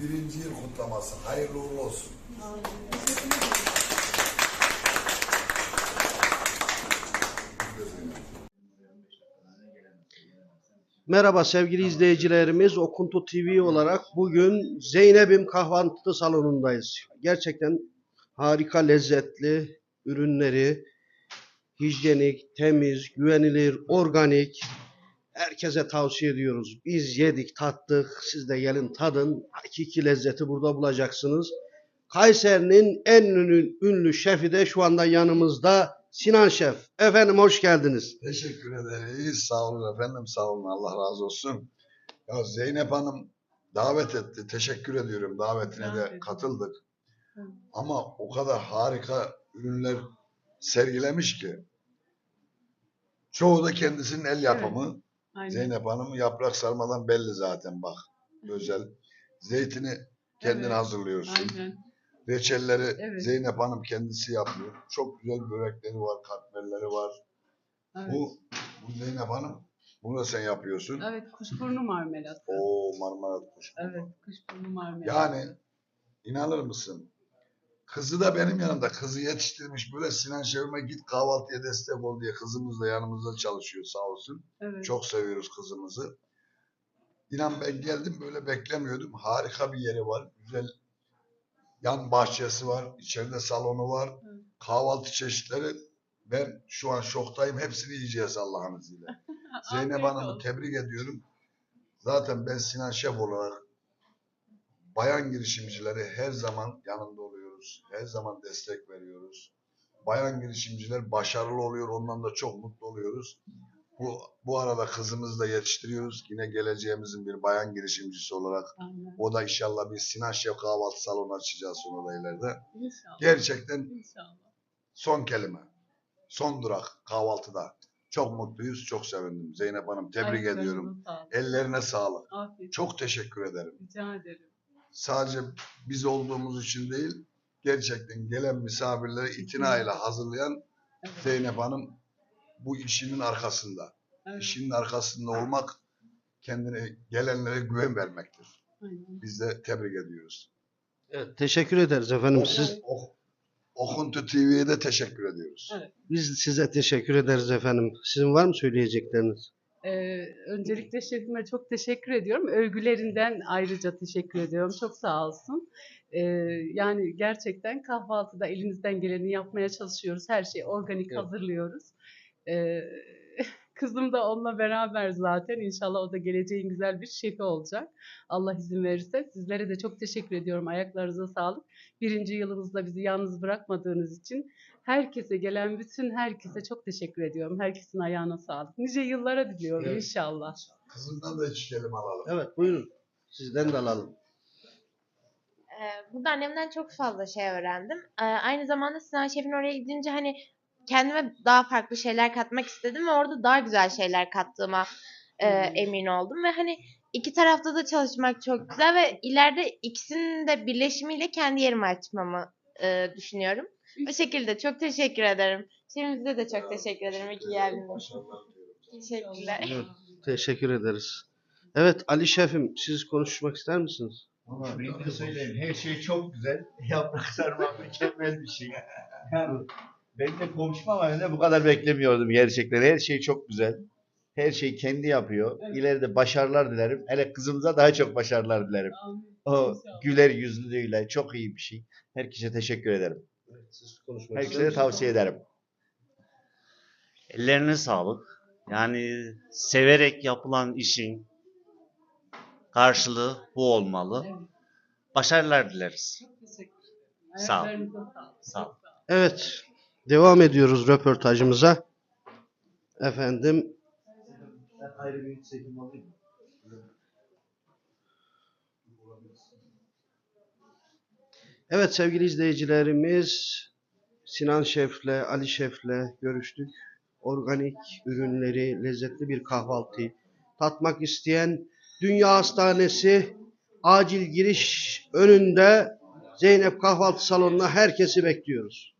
birinci yıl kutlaması. Hayırlı uğurlu olsun. Merhaba sevgili izleyicilerimiz. Okuntu TV olarak bugün Zeynep'im kahvaltı salonundayız. Gerçekten harika lezzetli ürünleri, hijyenik, temiz, güvenilir, organik herkese tavsiye ediyoruz. Biz yedik, tattık. Siz de gelin tadın. Hakiki lezzeti burada bulacaksınız. Kayseri'nin en ünlü, ünlü şefi de şu anda yanımızda Sinan Şef. Efendim hoş geldiniz. Teşekkür ederiz. Sağ olun efendim. Sağ olun. Allah razı olsun. Ya Zeynep Hanım davet etti. Teşekkür ediyorum. Davetine de katıldık. Hı. Ama o kadar harika ürünler sergilemiş ki çoğu da kendisinin el yapımı. Aynen. Zeynep Hanım yaprak sarmadan belli zaten bak. Özel. Zeytini kendin Evet. hazırlıyorsun. Aynen. Reçelleri Evet. Zeynep Hanım kendisi yapıyor. Çok güzel börekleri var, katmerleri var. Evet. Bu, bu Zeynep Hanım, bunu da sen yapıyorsun. Evet, kuşburnu marmelatı. O Marmara kuş. Evet, kuşburnu marmelatı. Yani inanır mısın? Kızı da benim yanımda. Kızı yetiştirmiş. Böyle Sinan Şevime git kahvaltıya destek ol diye kızımız da yanımızda çalışıyor sağ olsun. evet. Çok seviyoruz kızımızı. İnan ben geldim böyle beklemiyordum. Harika bir yeri var. Güzel yan bahçesi var. içeride salonu var. Evet. Kahvaltı çeşitleri. Ben şu an şoktayım. Hepsini yiyeceğiz Allah'ın izniyle. Zeynep Hanım'ı tebrik ediyorum. Zaten ben Sinan Şef olarak bayan girişimcileri her zaman yanında oluyoruz. Her zaman destek veriyoruz. Bayan girişimciler başarılı oluyor. Ondan da çok mutlu oluyoruz. Bu, bu arada kızımızı da yetiştiriyoruz. Yine geleceğimizin bir bayan girişimcisi olarak. Aynen. O da inşallah bir Sinan Şef kahvaltı salonu açacağız sonra da ileride. İnşallah. Gerçekten İnşallah. son kelime. Son durak kahvaltıda. Çok mutluyuz, çok sevindim. Zeynep Hanım tebrik Ayaklarınıza ediyorum. sağlık. Ellerine sağlık. Afiyet. Çok teşekkür ederim. Rica ederim. Sadece biz olduğumuz için değil, gerçekten gelen misafirleri itinayla hazırlayan Evet. Zeynep Hanım bu işinin arkasında. evet. İşinin arkasında olmak kendine gelenlere güven vermektir. Aynen. Biz de tebrik ediyoruz. Evet, teşekkür ederiz efendim. Siz Ok- Okuntu TV'ye de teşekkür ediyoruz. Evet. biz size teşekkür ederiz efendim. Sizin var mı söyleyecekleriniz? Ee, öncelikle şefime çok teşekkür ediyorum. Övgülerinden ayrıca teşekkür ediyorum. Çok sağ olsun. Ee, yani gerçekten kahvaltıda elimizden geleni yapmaya çalışıyoruz. Her şeyi organik Evet. hazırlıyoruz. Ee, kızım da onunla beraber zaten. İnşallah o da geleceğin güzel bir şefi olacak. Allah izin verirse. Sizlere de çok teşekkür ediyorum. Ayaklarınıza sağlık. Birinci yılımızda bizi yalnız bırakmadığınız için herkese gelen bütün herkese çok teşekkür ediyorum. Herkesin ayağına sağlık. Nice yıllara diliyorum Evet. inşallah. Kızından da iki kelime alalım. Evet buyurun. Sizden de alalım. Ee, Burada annemden çok fazla şey öğrendim. Ee, Aynı zamanda Sinan Şef'in oraya gidince hani kendime daha farklı şeyler katmak istedim ve orada daha güzel şeyler kattığıma e, Hmm. emin oldum ve hani iki tarafta da çalışmak çok güzel ve ileride ikisinin de birleşimiyle kendi yerimi açmamı e, düşünüyorum. Bu şekilde çok teşekkür ederim. Şimdi size de çok teşekkür ederim. İyi ki geldiniz. Teşekkürler. Evet, teşekkür ederiz. Evet Ali Şefim siz konuşmak ister misiniz? Ama bir de söyleyeyim her şey çok güzel. Yaprak sarma mükemmel bir şey. Ben de konuşmam ama ne bu kadar beklemiyordum gerçekten. Her şey çok güzel. Her şeyi kendi yapıyor. Evet. İleride başarılar dilerim. Hele kızımıza daha çok başarılar dilerim. Amin. O güler yüzlülüğüyle çok iyi bir şey. Herkese teşekkür ederim. Evet, siz konuşmak Herkese de tavsiye ederim. Ellerine sağlık. Yani severek yapılan işin karşılığı bu olmalı. Evet, Başarılar dileriz. çok teşekkür ederim. Sağ ol. Ayaklarınıza sağlık. Sağ ol. Evet devam ediyoruz röportajımıza. Efendim Evet sevgili izleyicilerimiz Sinan Şef'le, Ali Şef'le görüştük. Organik ürünleri, lezzetli bir kahvaltıyı tatmak isteyen Dünya Hastanesi acil giriş önünde Zeynep Kahvaltı Salonu'na herkesi bekliyoruz.